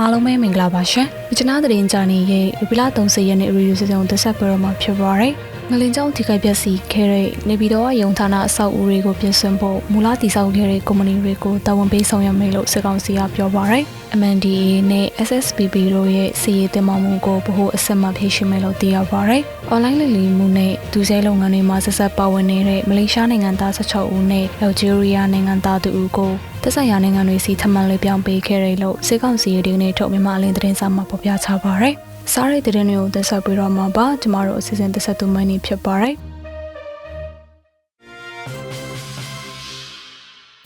အားလုံးပဲမင်္ဂလာပါရှင်။မြချနာသတင်းကြနေရဲ့ဧပြီလ30ရက်နေ့ရီယူစီစဉ်တက်ဆက်ပွဲတော်မှာဖြစ်ပါရယ်။ ငလင်ကျောင်းထိခိုက်ပျက်စီးခဲ့တဲ့နေပြည်တော်ကယုံဌာနအဆောက်အဦတွေကိုပြင်ဆင်ဖို့မူလတည်ဆောက်ခဲ့တဲ့ကုမ္ပဏီတွေကိုတာဝန်ပေးဆောင်ရွက်မယ်လို့စစ်ကောင်စီကပြောပါရယ်။ MNDAA နဲ့ SSPP တို့ရဲ့စီရေးတင်မောင်မှုကိုဗဟိုအဆက်မဖြည့်ရှင်မယ်လို့သိရပါရယ်။ online လိလီမှုနဲ့ဒုစဲလုပ်ငန်းတွေမှာဆက်ဆက်ပါဝင်နေတဲ့မလေးရှားနိုင်ငံသား16ဦးနဲ့အယ်ဂျီးရီးယားနိုင်ငံသား2ဦးကိုသက်ဆိုင်ရာနိုင်ငံတွေစီထပ်မံလေးပြောင်းပေးခဲ့တယ်လို့စစ်ကောင်စီရဲ့ဒီကနေ့ထုတ်မြန်မာအလင်းသတင်းစာမှာဖော်ပြချပါရယ်။ စားရိတ်သတင်းတွေကိုသက်ဆက်ပြီးတော့မှာပါကျမတို့အစီအစဉ်သက်ဆက်သူမင်းနေဖြစ်ပါရယ်။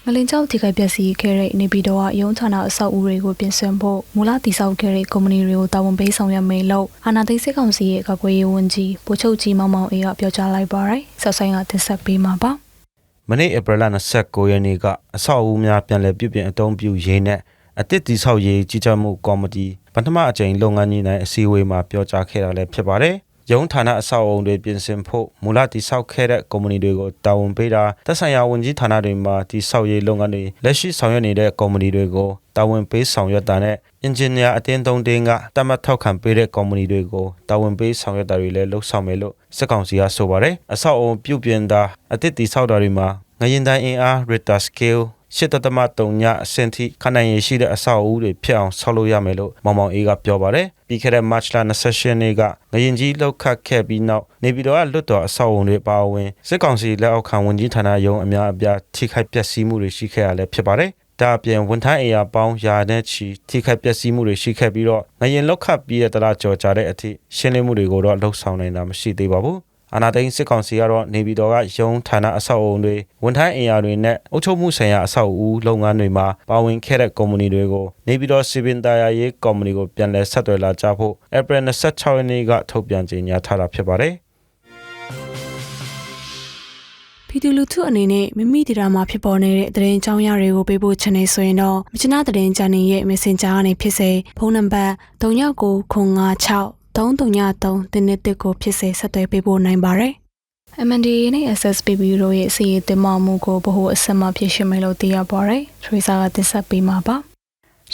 မလင်ကျောင်းထိခိုက်ပျက်စီးခဲ့တဲ့နေပြည်တော်ကရုံးဌာနအဆောက်အဦတွေကိုပြင်ဆင်ဖို့မူလတည်ဆောက်ခဲ့တဲ့ကုမ္ပဏီတွေကိုတာဝန်ပေးဆောင်ရွက်မယ်လို့အာဏာသိမ်းစစ်ကောင်စီရဲ့ကာကွယ်ရေးဝန်ကြီးဗိုလ်ချုပ်ကြီးမောင်မောင်အေးကပြောကြားလိုက်ပါရယ်။ဆက်ဆိုင်ကတင်ဆက်ပေးမှာပါ။မနေ့ဧပြီလ29ရက်နေ့ကအဆောက်အဦများပြန်လည်ပြုပြင်အသုံးပြုရေးနဲ့အတစ်တိဆောက်ရေးကြီးကြပ်မှုကော်မတီ ပထမအကြိမ်လုပ်ငန်းကြီးနိုင်အစည်းအဝေးမှာပြောကြားခဲ့တာလည်းဖြစ်ပါတယ်။ရုံးဌာနအဆောက်အုံတွေပြင်ဆင်ဖို့မူလတိဆောက်ခဲ့တဲ့ကုမ္ပဏီတွေကိုတာဝန်ပေးတာသက်ဆိုင်ရာဝန်ကြီးဌာနတွေမှာတိဆောက်ရေးလုပ်ငန်းတွေလက်ရှိဆောင်ရွက်နေတဲ့ကုမ္ပဏီတွေကိုတာဝန်ပေးဆောင်ရွက်တာနဲ့အင်ဂျင်နီယာအတင်းသုံးတင်းကတတ်မှတ်ထောက်ခံပေးတဲ့ကုမ္ပဏီတွေကိုတာဝန်ပေးဆောင်ရွက်တာတွေလည်းလုပ်ဆောင်မယ်လို့စစ်ကောင်စီကဆိုပါတယ်။အဆောက်အုံပြုပြင်တာအတစ်တိဆောက်တာတွေမှာငရင်တိုင်းအင်အား Richter scale ရှစ်တသမတုံညအဆင့်ထိခနိုင်ရရှိတဲ့အဆောက်အဦတွေဖြစ်အောင်ဆောက်လုပ်ရမယ်လို့မောင်မောင်အေးကပြောပါတယ်ပြီးခဲ့တဲ့ March လ28ရက်နေ့ကငရင်ကြီးလောက်ခတ်ခဲ့ပြီးနောက်နေပြည်တော်ကလွတ်တော်အဆောက်အဦတွေပါဝင်စစ်ကောင်စီလက်အောက်ခံဝန်ကြီးဌာနရုံးအများအပြားထိခိုက်ပျက်စီးမှုတွေရှိခဲ့ရလဲဖြစ်ပါတယ်ဒါအပြင်ဝန်ထမ်းအရာပေါင်းယာနဲ့ချီထိခိုက်ပျက်စီးမှုတွေရှိခဲ့ပြီးတော့ငရင်လောက်ခတ်ပြီးတဲ့တလားကြော်ကြတဲ့အထိရှင်းလင်းမှုတွေကိုတော့လှုပ်ဆောင်နိုင်တာမရှိသေးပါဘူး အာနာသိန်းစစ်ကောင်စီကတော့နေပြည်တော်ကရုံးဌာနအဆောက်အုံတွေဝန်ထမ်းအင်အားတွေနဲ့အုပ်ချုပ်မှုဆိုင်ရာအဆောက်အဦလုပ်ငန်းတွေမှာပါဝင်ခဲ့တဲ့ကုမ္ပဏီတွေကိုနေပြည်တော်စီပင်တာယာရေးကုမ္ပဏီကိုပြန်လည်ဆက်သွယ်လာကြဖို့ဧပြီ26ရက်နေ့ကထုတ်ပြန်ကြေညာထားတာဖြစ်ပါတယ်ပြည်သူလူထုအနေနဲ့မိမိဒေတာမှာဖြစ်ပေါ်နေတဲ့သတင်းအကြောင်းအရာတွေကိုပေးပို့ချင်နေဆိုရင်တော့မြချနာသတင်းချန်နယ်ရဲ့ Messenger ကနေဖြစ်စေဖုန်းနံပါတ်3996 333တင်းတစ်ကိုဖြစ်စေဆက်သွယ်ပေးပို့နိုင်ပါတယ်။ MNDAA နဲ့ SSPB တို့ရဲ့စီရေးတင်မမှုကိုဗဟိုအစမဖြစ်ရှိမယ်လို့သိရပါတယ်။ထရီဆာကတင်ဆက်ပေးမှာပါ။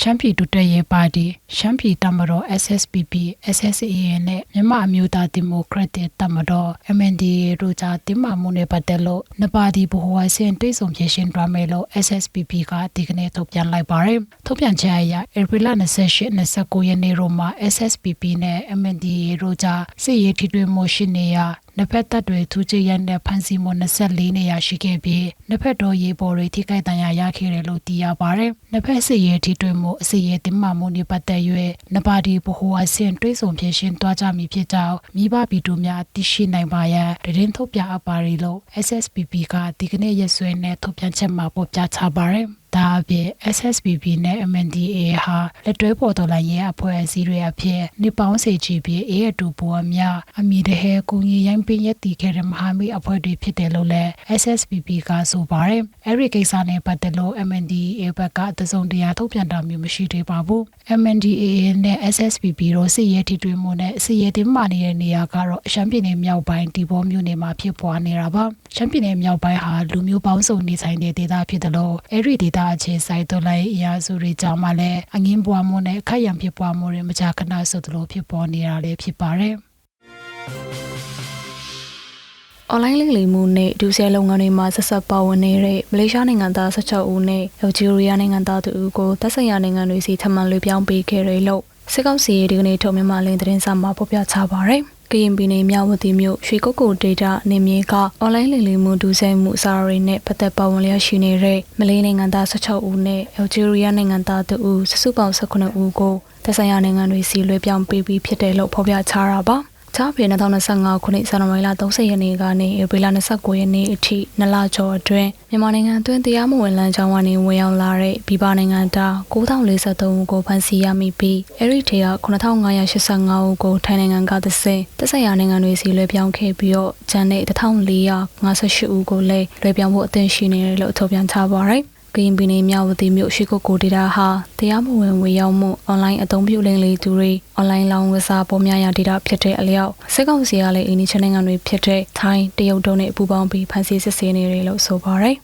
ရှမ်းပြည်ဒုတက်ရေးပါတီရှမ်းပြည်တမတော် SSPP SSAA နဲ့မြန်မာအမျိုးသားဒီမိုကရက်တစ်တမတော် MNDAA တို့ကြားတင်မာမှုနဲ့ပတ်သက်လို့နှစ်ပါတီဗဟိုအဆင့်တွဲဆုံဖြည့်ရှင်တွားမယ်လို့ SSPP ကဒီကနေ့ထုတ်ပြန်လိုက်ပါတယ်။ထုတ်ပြန်ချက်အရဧပြီလ28 29ရက်နေ့တို့မှာ SSPP နဲ့ MNDAA တို့ကြားစစ်ရေးထိတွေ့မှုရှိနေရာ နှစ်ဖက်တပ်တွေထူးခြားရတဲ့ဖန်စီမှု24နေရာရှိခဲ့ပြီးနှစ်ဖက်တော်ရေးပေါ်တွေထိခိုက်ဒဏ်ရာရခဲ့တယ်လို့သိရပါတယ်။နှစ်ဖက်စစ်ရေးထိတွေ့မှုအစီရေးတင်မှမှုတွေပတ်သက်၍နှစ်ပါးဒီဗဟိုအဆင့်တွဲဆုံဖြည့်ရှင်တွားကြမည်ဖြစ်ကြောင်းမိဘပြည်သူများသိရှိနိုင်ပါရန်တရင်ထုတ်ပြအပ်ပါရီလို့ SSPP ကဒီကနေ့ရက်စွဲနဲ့ထုတ်ပြန်ချက်မှာဖော်ပြချပါတယ်။ ဒါအပြင် SSPP နဲ့ MNDAA ဟာလက်တွဲပေါ်တော်လိုင်းရဲ့အဖွဲ့အစည်းတွေအဖြစ်နေပေါင်းစေချီပြီးအေးအတူပေါ်အများအမိတဟဲကုညီရိုင်းပင်းရက်တီခဲ့တဲ့မဟာမိတ်အဖွဲ့တွေဖြစ်တယ်လို့လည်း SSPP ကဆိုပါတယ်။အဲဒီကိစ္စနဲ့ပတ်သက်လို့ MNDAA ဘက်ကတစုံတရာထုတ်ပြန်တာမျိုးမရှိသေးပါဘူး။ MNDAA နဲ့ SSPP တို့စစ်ရေးထိတွေ့မှုနဲ့စစ်ရေးတင်မာနေတဲ့နေရာကတော့ရှမ်းပြည်နယ်မြောက်ပိုင်းဒီဘောမြို့နယ်မှာဖြစ်ပွားနေတာပါ။ရှမ်းပြည်နယ်မြောက်ပိုင်းဟာလူမျိုးပေါင်းစုံနေထိုင်တဲ့ဒေသဖြစ်တယ်လို့အဲဒီဒေသအခြေစိုက်တော်လိုင်းအရာစုတွေကြောင့်မှလည်းအငင်းပွားမှုနဲ့ခက်ရံဖြစ်ပွားမှုတွေမကြာခဏဆိုသလိုဖြစ်ပေါ်နေတာလည်းဖြစ်ပါတယ်။ online လိမ်လည်မှုနဲ့ဒုစရိုက်လုပ်ငန်းတွေမှာဆက်ဆက်ပါဝင်နေတဲ့မလေးရှားနိုင်ငံသား16ဦးနဲ့အယ်ဂျီးရီးယားနိုင်ငံသား2ဦးကိုသက်ဆိုင်ရာနိုင်ငံတွေစီထပ်မံလွှဲပြောင်းပေးခဲ့တယ်လို့စစ်ကောင်စီရဲ့ဒီကနေ့ထုတ်မြန်မာလင်းသတင်းစာမှာဖော်ပြချပါရယ်။ ကရင်ပြည်နယ်မြောက်ဝတီမြို့ရွှေကုတ်ကိုဒေတာနေမြေက online လိမ်လည်မှုဒုစရိုက်မှုအစားအရိနဲ့ပတ်သက်ပါဝင်လျက်ရှိနေတဲ့မလေးနိုင်ငံသား16ဦးနဲ့အယ်ဂျီးရီးယားနိုင်ငံသား2ဦးစုစုပေါင်း18ဦးကိုသက်ဆိုင်ရာနိုင်ငံတွေစီလွှဲပြောင်းပေးပြီးဖြစ်တယ်လို့ဖော်ပြချတာပါ။ ချားဖေ2025ခုနှစ်ဇန်နဝါရီလ30ရက်နေ့ကနေဧပြီလ29ရက်နေ့အထိနှစ်လကျော်အတွင်းမြန်မာနိုင်ငံအတွင်းတရားမဝင်လမ်းကြောင်းကနေဝင်ရောက်လာတဲ့ပြည်ပနိုင်ငံသား9043ဦးကိုဖမ်းဆီးရမိပြီးအဲ့ဒီထဲက9585ဦးကိုထိုင်းနိုင်ငံကသစေတက်ဆက်ရနိုင်ငံတွေစီလွှဲပြောင်းခဲ့ပြီးတော့ဂျန်တဲ့1458ဦးကိုလည်းလွှဲပြောင်းဖို့အသင့်ရှိနေတယ်လို့ထုတ်ပြန်ထားပါရယ် ကရင်ပြည်နယ်မြဝတီမြို့ရှိခိုကိုဒေတာဟာတရားမဝင်ဝေရောက်မှုအွန်လိုင်းအသုံးပြုလိမ်လေသူတွေအွန်လိုင်းလောင်းဝစားပေါ်များရာဒေတာဖြစ်တဲ့အလျောက်စစ်ကောင်စီကလည်းအင်းဒီချန်နိုင်ငံတွေဖြစ်တဲ့ထိုင်းတရုတ်တို့နဲ့ပူးပေါင်းပြီးဖန်ဆီးစစ်ဆေးနေတယ်လို့ဆိုပါတယ်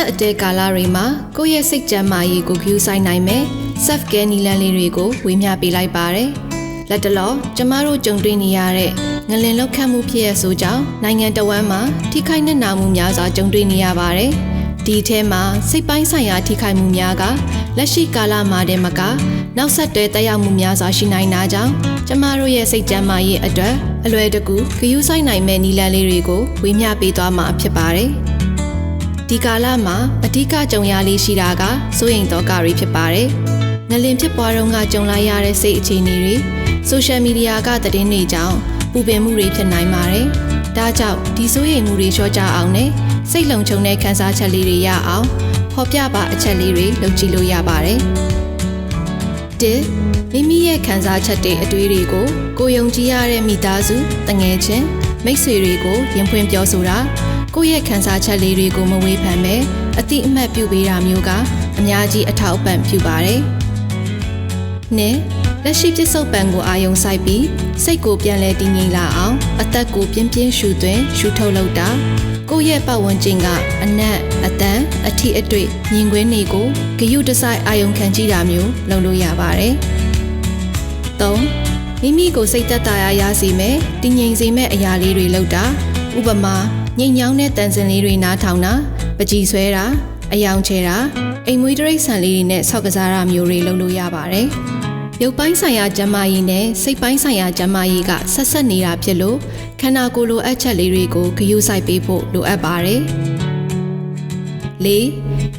က်အတဲကာလတွေမှာကိုယ့်ရဲ့စိတ်ကြမ်းမာရေးကိုဂရုစိုက်နိုင်မယ် self care နည်းလမ်းလေးတွေကိုဝေမျှပေးလိုက်ပါတယ်။ လက်တလောကျမတို့ကြုံတွေ့နေရတဲ့ငလင်လောက်ခတ်မှုဖြစ်ရဆိုကြောင့်နိုင်ငံတော်ဝန်မှာထိခိုက်နှက်နာမှုများစွာကြုံတွေ့နေရပါတယ်ဒီထဲမှာစိတ်ပိုင်းဆိုင်ရာထိခိုက်မှုများကလက်ရှိကာလမှာတည်းမကနောက်ဆက်တွဲတက်ရောက်မှုများစွာရှိနိုင်တာကြောင့်ကျမတို့ရဲ့စိတ်ကြမ်းမာရေးအတွက်အလွယ်တကူဂရုစိုက်နိုင်မဲ့နည်းလမ်းလေးတွေကိုဝေမျှပေးသွားမှာဖြစ်ပါတယ်။ဒီကာလမှာအဓိကကြုံရလေးရှိတာကစိုးရိမ်သောကတွေဖြစ်ပါတယ်။ငလင်ဖြစ်ပွားတော့ကကြုံလာရတဲ့စိတ်အခြေအနေတွေ ဆိုရှယ်မီဒီယာကသတင်းတွေကြောင့်ပူပင်မှုတွေဖြစ်နိုင်ပါတယ်။ဒါကြောင့်ဒီစိုးရိမ်မှုတွေလျှော့ချအောင်နဲ့စိတ်လုံခြုံတဲ့ခံစားချက်လေးတွေရအောင်ဖော်ပြပါအချက်လေးတွေလုပ်ကြည့်လို့ရပါတယ်။တစ်မိမိရဲ့ခံစားချက်တွေအတွေးတွေကိုကိုယုံကြည်ရတဲ့မိသားစုတငယ်ချင်းမိတ်ဆွေတွေကိုရင်ဖွင့်ပြောဆိုတာကိုယ့်ရဲ့ခံစားချက်လေးတွေကိုမဝေဖန်ပဲအတိအမှတ်ပြုပေးတာမျိုးကအများကြီးအထောက်အပံ့ပြုပါတယ်။နှစ် လက်ရှိပြစ္ဆုတ်ပံကိုအာယုံဆိုင်ပြီးစိတ်ကိုပြန်လဲတည်ငြိမ်လာအောင် အသက်ကိုပြင်းပြင်းရှူသွင်းရှူထုတ်လုပ်တာကိုယ့်ရဲ့ပတ်ဝန်းကျင်ကအနက်အတန်အထီအတွေ့မြင်ကွင်းတွေကိုဂယုတစိုက်အာယုံခံကြည့်တာမျိုးလုပ်လို့ရပါတယ်။၃မိမိကိုစိတ်သက်သာရာရစေမယ်တည်ငြိမ်စေမယ့်အရာလေးတွေလုပ်တာဥပမာငိမ်ညောင်းတဲ့တန်စင်လေးတွေနားထောင်တာပကြည်ဆွဲတာအယောင်ချဲတာအိမ်မွေးတရိတ်ဆန်လေးတွေနဲ့ဆောက်ကစားတာမျိုးတွေလုပ်လို့ရပါတယ်။ ရုပ်ပိုင်းဆိုင်ရာကျန်းမာရေးနဲ့စိတ်ပိုင်းဆိုင်ရာကျန်းမာရေးကဆက်ဆက်နေတာဖြစ်လို့ခန္ဓာကိုယ်လိုအပ်ချက်လေးတွေကိုဂရုစိုက်ပေးဖို့လိုအပ်ပါတယ်။၄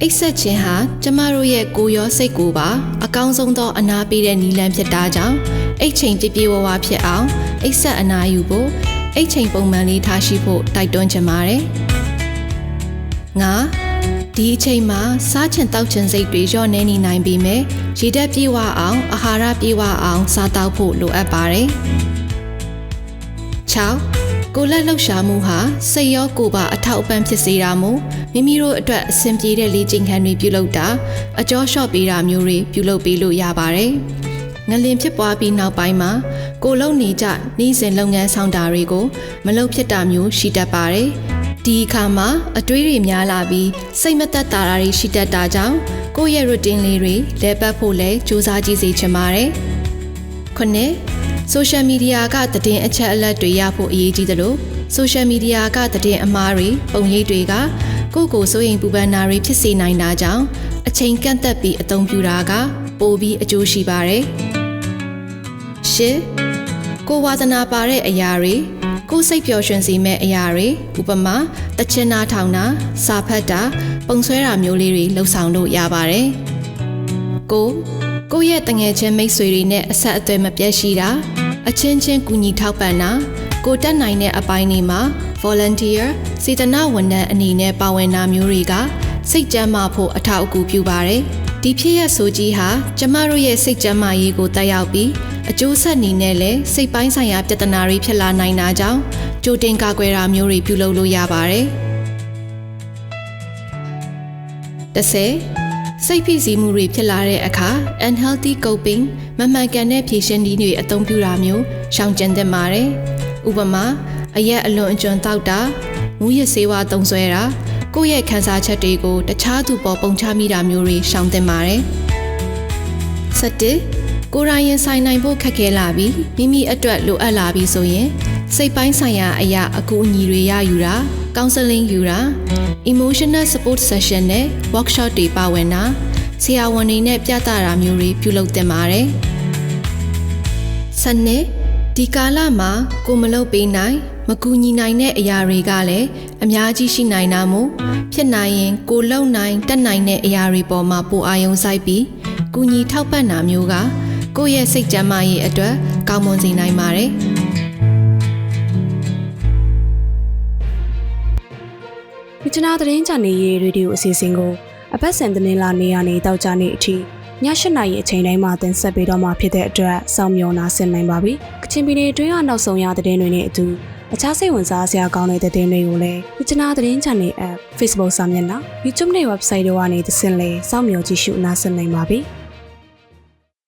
အိတ်ဆက်ခြင်းဟာကျမတို့ရဲ့ကိုယ်ရောစိတ်ကိုပါအကောင်းဆုံးသောအနာပေးတဲ့နည်းလမ်းဖြစ်တာကြောင့်အိတ်ချိန်ပြည့်ပြည့်ဝဝဖြစ်အောင်အိတ်ဆက်အနာယူဖို့အိတ်ချိန်ပုံမှန်လေးထားရှိဖို့တိုက်တွန်းချင်ပါတယ်။၅ ဒီအချိန်မှာစားချင်တောက်ချင်စိတ်တွေလျော့နေနေနိုင်ပြီမဲ့ရေဓာတ်ပြေဝအောင်အာဟာရပြေဝအောင်စားတောက်ဖို့လိုအပ်ပါတယ်။6ကိုလက်လှုပ်ရှားမှုဟာစိတ်ရောကိုယ်ပါအထောက်အပံ့ဖြစ်စေတာမို့မိမိတို့အတွက်အဆင်ပြေတဲ့လေ့ကျင့်ခန်းတွေပြုလုပ်တာအကျော်လျှော့ပေးတာမျိုးတွေပြုလုပ်ပေးလို့ရပါတယ်။ငလင်ဖြစ်ပွားပြီးနောက်ပိုင်းမှာကိုလုံနေကြနှီးစင်လုပ်ငန်းဆောင်တာတွေကိုမလုပ်ဖြစ်တာမျိုးရှိတတ်ပါတယ်။ ဒီအခါမှာအတွေးတွေများလာပြီးစိတ်မသက်သာတာတွေရှိတတ်တာကြောင့်ကိုယ့်ရဲ့ routine လေးတွေလဲပတ်ဖို့လဲစူးစမ်းကြည့်စေချင်ပါတယ်။ခုနှစ် social media ကသတင်းအချက်အလက်တွေရဖို့အရေးကြီးတယ်လို့ social media ကသတင်းအမှားတွေပုံရိပ်တွေကကိုယ့်ကိုယ်စိုးရိမ်ပူပန်တာတွေဖြစ်စေနိုင်တာကြောင့်အချိန်ကန့်သက်ပြီးအသုံးပြုတာက ပိုပြီးအကျိုးရှိပါတယ်။ရှစ်ကိုဝါသနာပါတဲ့အရာတွေ ကိုယ်စိတ်ပျော်ရွှင်စေမဲ့အရာတွေဥပမာတချင်နာထောင်တာစာဖတ်တာပုံဆွဲတာမျိုးလေးတွေလှုပ်ဆောင်လို့ရပါတယ်။ကိုကိုယ့်ရဲ့တငယ်ချင်းမိတ်ဆွေတွေနဲ့အဆက်အသွယ်မပြတ်ရှိတာအချင်းချင်းကူညီထောက်ပံ့တာကိုတက်နိုင်တဲ့အပိုင်းတွေမှာ volunteer စေတနာဝန်ထမ်းအနေနဲ့ပါဝင်တာမျိုးတွေကစိတ်ကြမ်းမာဖို့အထောက်အကူပြုပါတယ်။ဒီဖြစ်ရဆိုကြီးဟာကျမတို့ရဲ့စိတ်ကြမ်းမာရေးကိုတက်ရောက်ပြီး အကျိုးဆက်အနေနဲ့လည်းစိတ်ပိုင်းဆိုင်ရာပြဿနာတွေဖြစ်လာနိုင်တာကြောင့်ကြိုတင်ကာကွယ်တာမျိုးတွေပြုလုပ်လို့ရပါတယ်။တစ်ဆယ်စိတ်ဖိစီးမှုတွေဖြစ်လာတဲ့အခါ unhealthy coping မမှန်ကန်တဲ့ဖြေရှင်းနည်းတွေအသုံးပြုတာမျိုးရှောင်ကျဉ်သင့်ပါတယ်။ဥပမာအရက်အလွန်အကျွံတောက်တာမူရစေဝါသုံးဆွဲတာကိုယ့်ရဲ့ခံစားချက်တွေကိုတခြားသူပေါ်ပုံချမိတာမျိုးတွေရှောင်သင့်ပါတယ်။7 ကိုရိုင်းရင်ဆိုင်နိုင်ဖို့ခက်ခဲလာပြီးမိမိအတွက်လိုအပ်လာပြီးဆိုရင်စိတ်ပိုင်းဆိုင်ရာအရာအကူအညီတွေရယူတာကောင်ဆယ်လင်းယူတာ emotional support session နဲ့ workshop တွေပါဝင်တာဆရာဝန်တွေနဲ့ပြသတာမျိုးတွေပြုလုပ်သင့်ပါတယ်။စနစ်ဒီကာလမှာကိုမလုပ်ပေးနိုင် မကူညီနိုင်တဲ့အရာတွေကလည်းအများကြီးရှိနိုင်တာမို့ဖြစ်နိုင်ရင်ကိုလုံနိုင်တက်နိုင်တဲ့အရာတွေပေါ်မှာပိုအာရုံစိုက်ပြီးကူညီထောက်ပံ့တာမျိုးက ကိုယ့်ရဲ့စိတ်ကြမ်းမာရေးအတွက်ကောင်းမွန်စေနိုင်ပါတယ်။မြချနာသတင်းချန်နယ်ရဲ့ရေဒီယိုအစီအစဉ်ကိုအပတ်စဉ်သတင်းလာနေရနေတောက်ကြနေအထိည၈နာရီအချိန်တိုင်းမှာတင်ဆက်ပေးတော့မှာဖြစ်တဲ့အတွက်စောင့်မျှော်နာဆင်နိုင်ပါပြီ။ကချင်ပြည်နယ်အတွင်းကနောက်ဆုံးရသတင်းတွေနဲ့အတူအခြားစိတ်ဝင်စားစရာကောင်းတဲ့သတင်းတွေကိုလည်းမြချနာသတင်းချန်နယ် app Facebook စာမျက်နှာ YouTube နဲ့ website တို့ကနေသင်လဲစောင့်မျှော်ကြည့်ရှုနားဆင်နိုင်ပါပြီ။